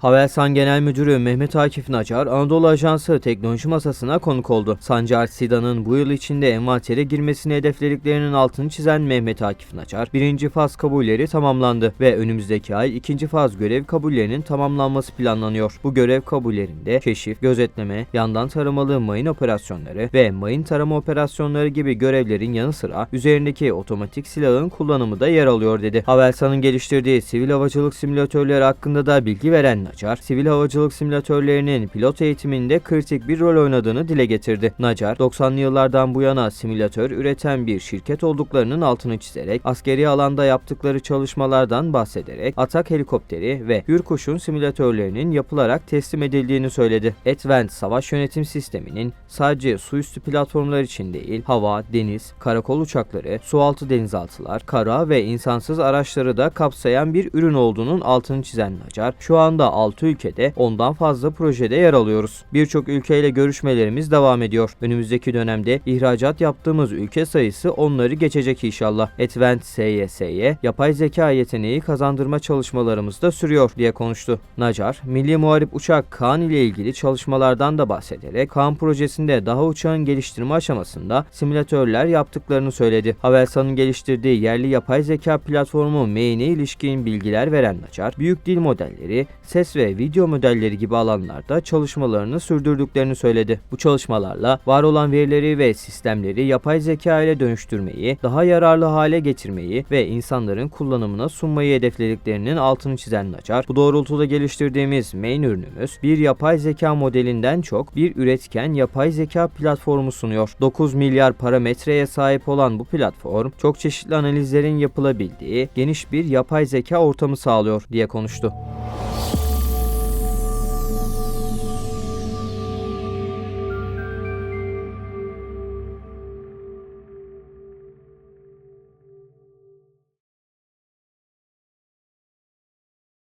Havelsan Genel Müdürü Mehmet Akif Nacar, Anadolu Ajansı teknoloji masasına konuk oldu. Sancar Sidan'ın bu yıl içinde envantere girmesini hedeflediklerinin altını çizen Mehmet Akif Nacar, birinci faz kabulleri tamamlandı ve önümüzdeki ay ikinci faz görev kabullerinin tamamlanması planlanıyor. Bu görev kabullerinde keşif, gözetleme, yandan taramalı mayın operasyonları ve mayın tarama operasyonları gibi görevlerin yanı sıra üzerindeki otomatik silahın kullanımı da yer alıyor dedi. Havelsan'ın geliştirdiği sivil havacılık simülatörleri hakkında da bilgi veren Nacar, sivil havacılık simülatörlerinin pilot eğitiminde kritik bir rol oynadığını dile getirdi. Nacar, 90'lı yıllardan bu yana simülatör üreten bir şirket olduklarının altını çizerek askeri alanda yaptıkları çalışmalardan bahsederek atak helikopteri ve Hürkuş'un simülatörlerinin yapılarak teslim edildiğini söyledi. Advent Savaş Yönetim Sistemi'nin sadece su üstü platformlar için değil, hava, deniz, karakol uçakları, sualtı denizaltılar, kara ve insansız araçları da kapsayan bir ürün olduğunun altını çizen Nacar, şu anda 6 ülkede ondan fazla projede yer alıyoruz. Birçok ülkeyle görüşmelerimiz devam ediyor. Önümüzdeki dönemde ihracat yaptığımız ülke sayısı onları geçecek inşallah. Advent SYS'ye yapay zeka yeteneği kazandırma çalışmalarımız da sürüyor diye konuştu. Nacar, Milli Muharip Uçak Kaan ile ilgili çalışmalardan da bahsederek Kaan projesinde daha uçağın geliştirme aşamasında simülatörler yaptıklarını söyledi. Havelsan'ın geliştirdiği yerli yapay zeka platformu Main'e ilişkin bilgiler veren Nacar, büyük dil modelleri, ses ve video modelleri gibi alanlarda çalışmalarını sürdürdüklerini söyledi. Bu çalışmalarla var olan verileri ve sistemleri yapay zeka ile dönüştürmeyi, daha yararlı hale getirmeyi ve insanların kullanımına sunmayı hedeflediklerinin altını çizen Nacar, bu doğrultuda geliştirdiğimiz main ürünümüz bir yapay zeka modelinden çok bir üretken yapay zeka platformu sunuyor. 9 milyar parametreye sahip olan bu platform, çok çeşitli analizlerin yapılabildiği geniş bir yapay zeka ortamı sağlıyor diye konuştu.